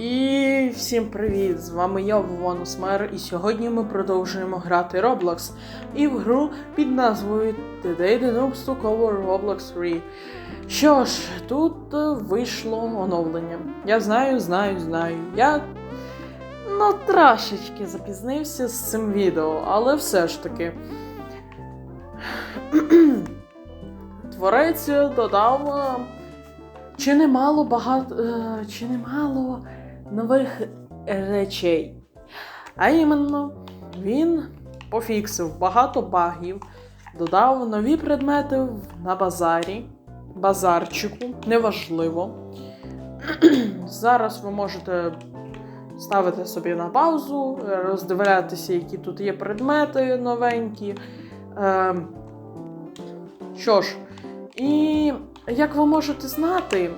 І всім привіт! З вами я, Вованус Мер, і сьогодні ми продовжуємо грати Roblox і в гру під назвою Today the Noobs Took Over Roblox 3. Що ж, тут е, вийшло оновлення. Я знаю, знаю, знаю. Я ну трошечки запізнився з цим відео, але все ж таки. Творець додав. е, Чи немало багато. е, Чи немало нових речей. А іменно, він пофіксив багато багів, додав нові предмети на базарі, базарчику, неважливо. Зараз ви можете ставити собі на паузу, роздивлятися, які тут є предмети новенькі. Е, що ж, і як ви можете знати,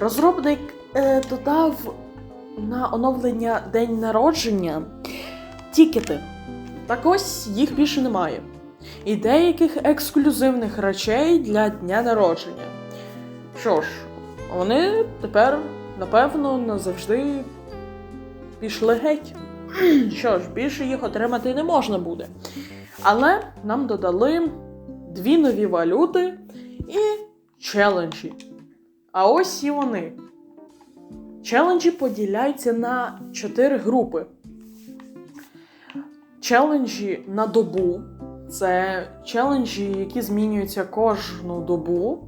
розробник е, додав на оновлення день народження тікети. Так ось їх більше немає. І деяких ексклюзивних речей для дня народження. Що ж, вони тепер, напевно, назавжди пішли геть. Що ж, більше їх отримати не можна буде. Але нам додали дві нові валюти і челенджі. А ось і вони. Челенджі поділяються на чотири групи. Челенджі на добу. Це челенджі, які змінюються кожну добу.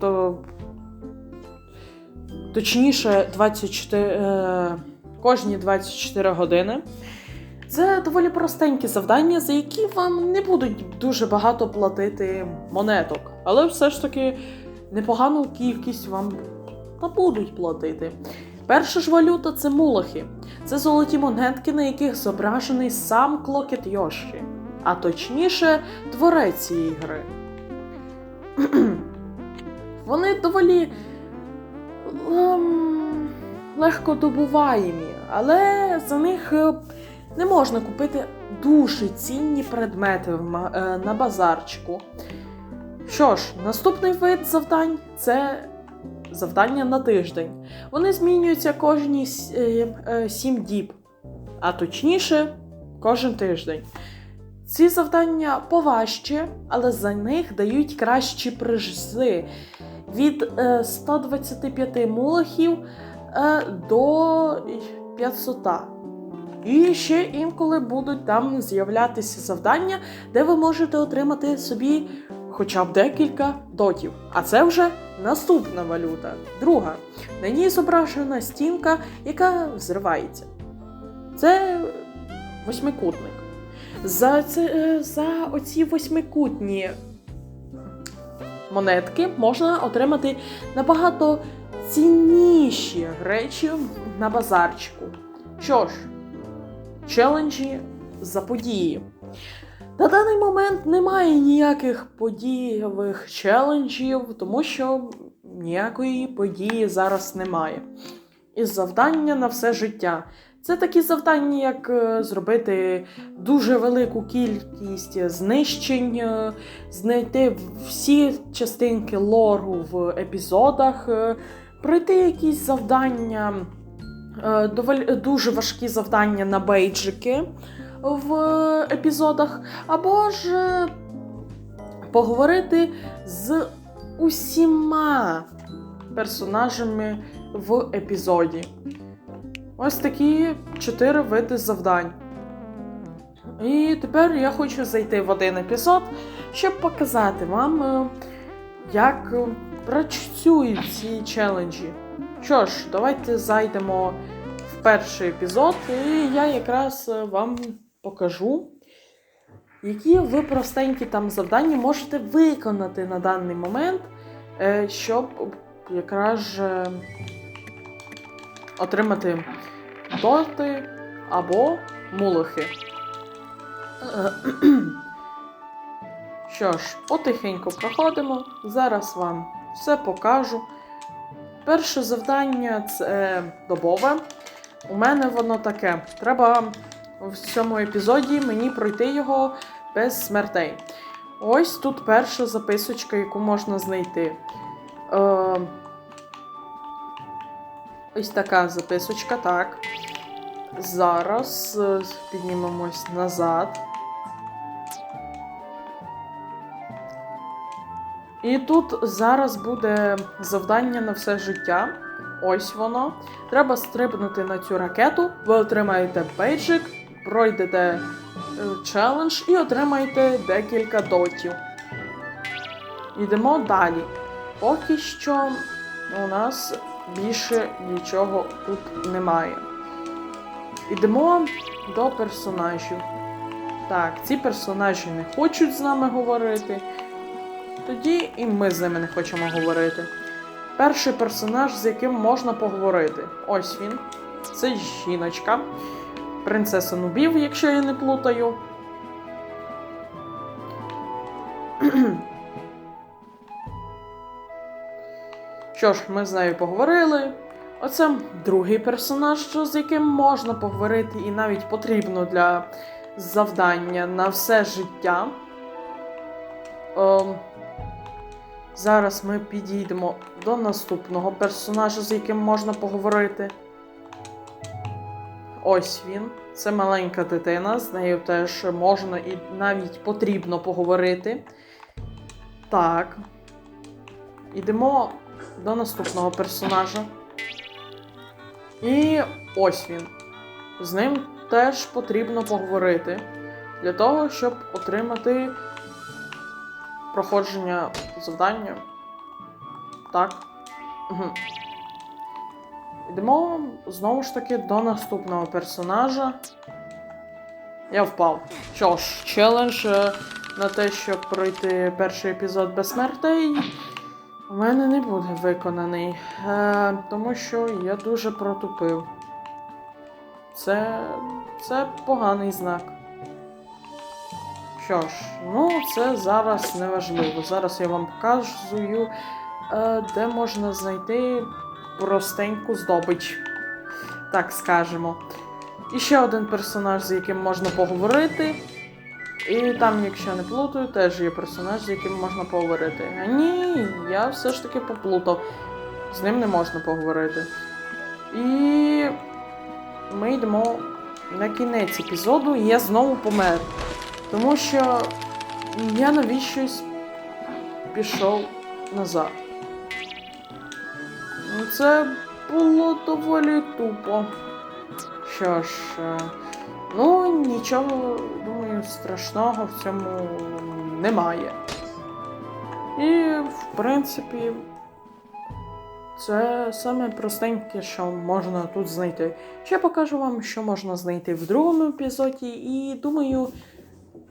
То, точніше, 24, е, кожні 24 години. Це доволі простенькі завдання, за які вам не будуть дуже багато платити монеток. Але все ж таки непогану кількість вам та будуть платити. Перша ж валюта це мулахи. Це золоті монетки, на яких зображений сам Клокет Йоші, а точніше, творець цієї гри. Вони доволі ем, легко добуваємі, але за них е, не можна купити дуже цінні предмети е, на базарчику. Що ж, наступний вид завдань це завдання на тиждень. Вони змінюються кожні 7 діб, а точніше, кожен тиждень. Ці завдання поважче, але за них дають кращі призи від е, 125 мулахів е, до 500. І ще інколи будуть там з'являтися завдання, де ви можете отримати собі хоча б декілька дотів. А це вже наступна валюта. Друга. На ній зображена стінка, яка взривається. Це восьмикутник. За, це, е, за оці восьмикутні монетки можна отримати набагато цінніші речі на базарчику. Що ж, челенджі за події. На даний момент немає ніяких подієвих челенджів, тому що ніякої події зараз немає. І завдання на все життя. Це такі завдання, як е, зробити дуже велику кількість знищень, е, знайти всі частинки лору в епізодах, е, пройти якісь завдання, дуже важкі завдання на бейджики в епізодах, або ж е, поговорити з усіма персонажами в епізоді. Ось такі чотири види завдань. І тепер я хочу зайти в один епізод, щоб показати вам, е, як працюють ці челенджі. Що ж, давайте зайдемо в перший епізод, і я якраз е, вам покажу, які ви простенькі там завдання можете виконати на даний момент, е, щоб якраз отримати доти або мулахи. Е, Що ж, потихеньку проходимо. Зараз вам все покажу. Перше завдання це добове. У мене воно таке. Треба в цьому епізоді мені пройти його без смертей. Ось тут перша записочка, яку можна знайти. Е, Ось така записочка, так. Зараз е, піднімемось назад. І тут зараз буде завдання на все життя. Ось воно. Треба стрибнути на цю ракету. Ви отримаєте бейджик, пройдете е, челендж і отримаєте декілька дотів. Йдемо далі. Поки що у нас більше нічого тут немає. Йдемо до персонажів. Так, ці персонажі не хочуть з нами говорити. Тоді і ми з ними не хочемо говорити. Перший персонаж, з яким можна поговорити. Ось він. Це жіночка. Принцеса Нубів, якщо я не плутаю. Що ж, ми з нею поговорили. Оце другий персонаж, з яким можна поговорити, і навіть потрібно для завдання на все життя. Ем, зараз ми підійдемо до наступного персонажа, з яким можна поговорити. Ось він. Це маленька дитина, з нею теж можна і навіть потрібно поговорити. Так. Ідемо до наступного персонажа. І ось він. З ним теж потрібно поговорити для того, щоб отримати проходження завдання. Так. Йдемо знову ж таки до наступного персонажа. Я впав. Що ж, челендж е, на те, щоб пройти перший епізод без смертей, у мене не буде виконаний. Е, тому що я дуже протупив. Це. це поганий знак. Що ж, ну це зараз не важливо. Зараз я вам показую, е, де можна знайти простеньку здобич. Так скажемо. І ще один персонаж, з яким можна поговорити. І там, якщо не плутаю, теж є персонаж, з яким можна поговорити. А ні, я все ж таки поплутав. З ним не можна поговорити. І ми йдемо на кінець епізоду, і я знову помер. Тому що я навіщось пішов назад. Це було доволі тупо. Що ж, е, ну нічого, думаю, страшного в цьому немає. І, в принципі, це саме простеньке, що можна тут знайти. Ще покажу вам, що можна знайти в другому епізоді, і думаю,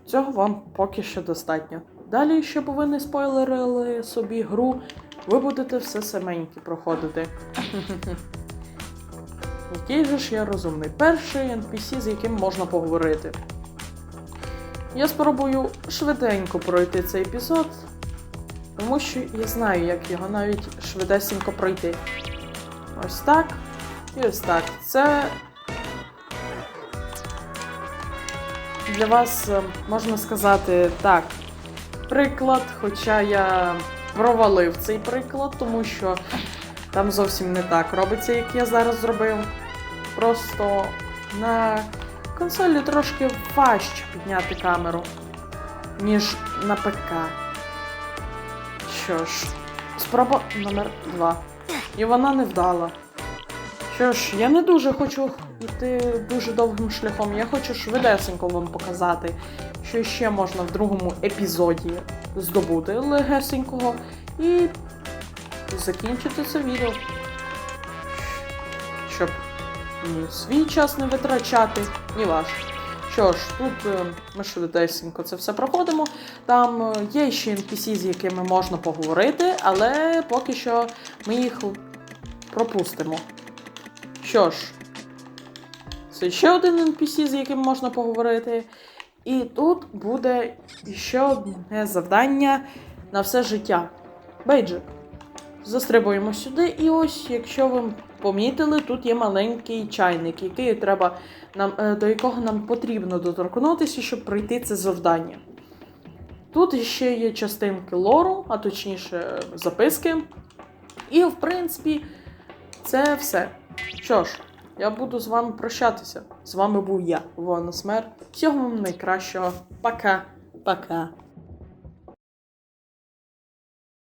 цього вам поки що достатньо. Далі, щоб ви не спойлерили собі гру, ви будете все саменьки проходити. Який же ж я розумний? Перший NPC, з яким можна поговорити. Я спробую швиденько пройти цей епізод, тому що я знаю, як його навіть швидесенько пройти. Ось так. І ось так. Це для вас е, можна сказати так. Приклад, хоча я провалив цей приклад, тому що там зовсім не так робиться, як я зараз зробив. Просто на консолі трошки важче підняти камеру, ніж на ПК. Що ж, спроба номер 2. І вона не вдала. Що ж, я не дуже хочу йти дуже довгим шляхом. Я хочу швидесенько вам показати, що ще можна в другому епізоді здобути легесенького і закінчити це відео. Щоб ні свій час не витрачати, ні ваш. Що ж, тут е, ми швидесенько це все проходимо. Там е, є ще NPC, з якими можна поговорити, але поки що ми їх пропустимо. Що ж, це ще один NPC, з яким можна поговорити. І тут буде ще одне завдання на все життя. Бейджик. Застрибуємо сюди, і ось, якщо ви помітили, тут є маленький чайник, який треба нам, е, до якого нам потрібно доторкнутися, щоб пройти це завдання. Тут ще є частинки лору, а точніше записки. І, в принципі, це все. Що ж, я буду з вами прощатися. З вами був я, Вона Смер. Всього вам найкращого. Пока. Пока.